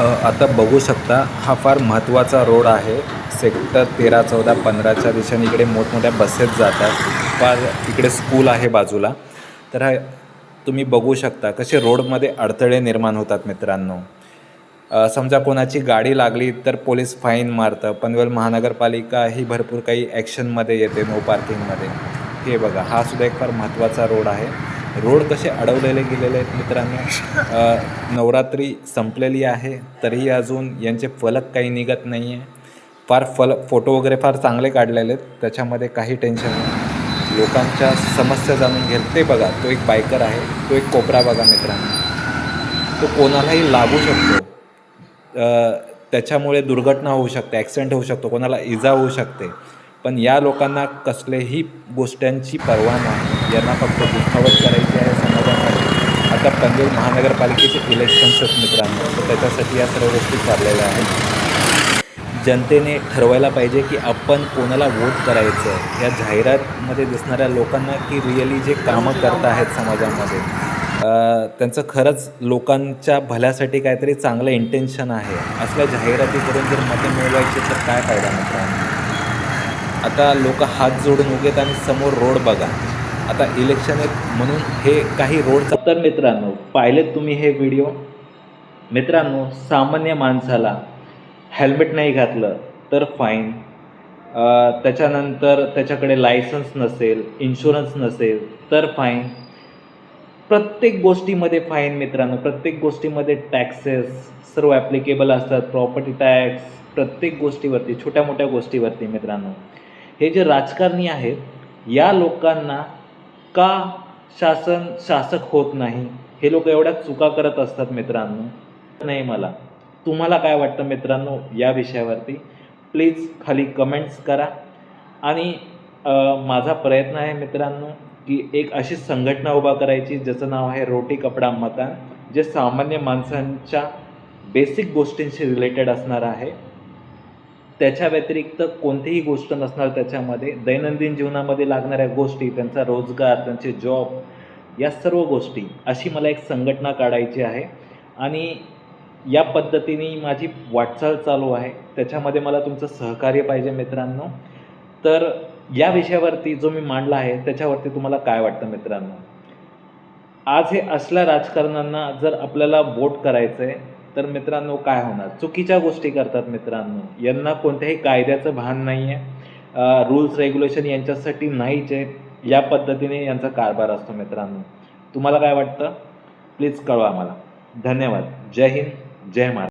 आता बघू शकता हा फार महत्त्वाचा रोड आहे. सेक्टर तेरा चौदा पंधराच्या दिशेने इकडे मोठमोठ्या बसेस जातात. फार इकडे स्कूल आहे बाजूला. तर हा तुम्ही बघू शकता कसे रोडमध्ये अडथळे निर्माण होतात मित्रांनो. समजा कोणाची गाडी लागली तर पोलीस फाईन मारतं. पनवेल महानगरपालिका ही भरपूर काही ॲक्शनमध्ये येते नो पार्किंगमध्ये हे बघा हा सुद्धा एक फार महत्त्वाचा रोड आहे. रोड कसे अडवलेले गेलेले आहेत मित्रांनो? नवरात्री संपलेली आहे तरीही अजून यांचे फलक काही निघत नाही आहे फार फल फोटो वगैरे फार चांगले काढलेले आहेत त्याच्यामध्ये काही टेन्शन नाही. लोकांच्या समस्या जाणून घेत ते बघा तो एक बायकर आहे तो एक कोपरा बघा मित्रांनो. तो कोणालाही लागू शकतो. त्याच्यामुळे दुर्घटना होऊ शकते ॲक्सिडेंट होऊ शकतो कोणाला इजा होऊ शकते. पण या लोकांना कसलेही गोष्ट्यांची पर्वा नाही. यांना फक्त दुखावत करायची आहे समाजामध्ये. आता पनवेल महानगरपालिकेचे इलेक्शन्स आहेत मित्रांनो तर त्याच्यासाठी या सर्व गोष्टी चाललेल्या आहेत. जनतेने ठरवायला पाहिजे की आपण कोणाला वोट करायचं या जाहिरातमध्ये दिसणाऱ्या लोकांना की रिअली जे कामं करत आहेत समाजामध्ये. त्यांचं खरंच लोकांच्या भल्यासाठी काहीतरी चांगलं इंटेन्शन आहे. असल्या जाहिराती करून जर मतं मिळवायची तर काय फायदा मित्रांनो? आता लोक हात जोडून उगेत आणि समोर रोड बघा. आता इलेक्शन आहेत म्हणून हे काही रोड तर मित्रांनो पाहिलेत तुम्ही हे व्हिडिओ मित्रांनो सामान्य माणसाला हेल्मेट नाही घातलं तर फाईन त्याच्यानंतर त्याच्याकडे लायसन्स नसेल इन्शुरन्स नसेल तर फाईन प्रत्येक गोष्टीमध्ये फाईन मित्रांनो प्रत्येक गोष्टीमध्ये टॅक्सेस सर्व ॲप्लिकेबल असतात प्रॉपर्टी टॅक्स प्रत्येक गोष्टीवरती छोट्या मोठ्या गोष्टीवरती मित्रांनो. हे जे राजकारणी आहेत या लोकांना का शासन शासक होत नाही. हे लोक एवढ्या चुका करत असतात मित्रांनो. नाही मला. तुम्हाला काय वाटतं मित्रांनो या विषयावरती? प्लीज खाली कमेंट्स करा. आणि माझा प्रयत्न आहे मित्रांनो की एक अशी संघटना उभा करायची ज्याचं नाव आहे रोटी कपडा मतान जे सामान्य माणसांच्या बेसिक गोष्टींशी रिलेटेड असणार आहे. त्याच्या व्यतिरिक्त कोणतीही गोष्ट नसणार त्याच्यामध्ये. दैनंदिन जीवनामध्ये लागणाऱ्या गोष्टी त्यांचा रोजगार त्यांचे जॉब या सर्व गोष्टी अशी मला एक संघटना काढायची आहे. आणि या पद्धतीने माझी वाटचाल चालू आहे. त्याच्यामध्ये मला तुमचं सहकार्य पाहिजे मित्रांनो. तर या विषयावरती जो मी मांडला आहे त्याच्यावरती तुम्हाला काय वाटतं मित्रांनो? आज हे असल्या राजकारण्यांना जर आपल्याला वोट करायचं आहे तर मित्रांनो काय होणार? चुकीच्या गोष्टी करतात मित्रांनो. यांना कोणत्याही कायद्याचं भान नाही आहे रूल्स रेग्युलेशन यांच्यासाठी नाहीच आहे. या पद्धतीने यांचा कारभार असतो मित्रांनो. तुम्हाला काय वाटतं? प्लीज कळवा मला धन्यवाद. जय हिंद. जय महाराज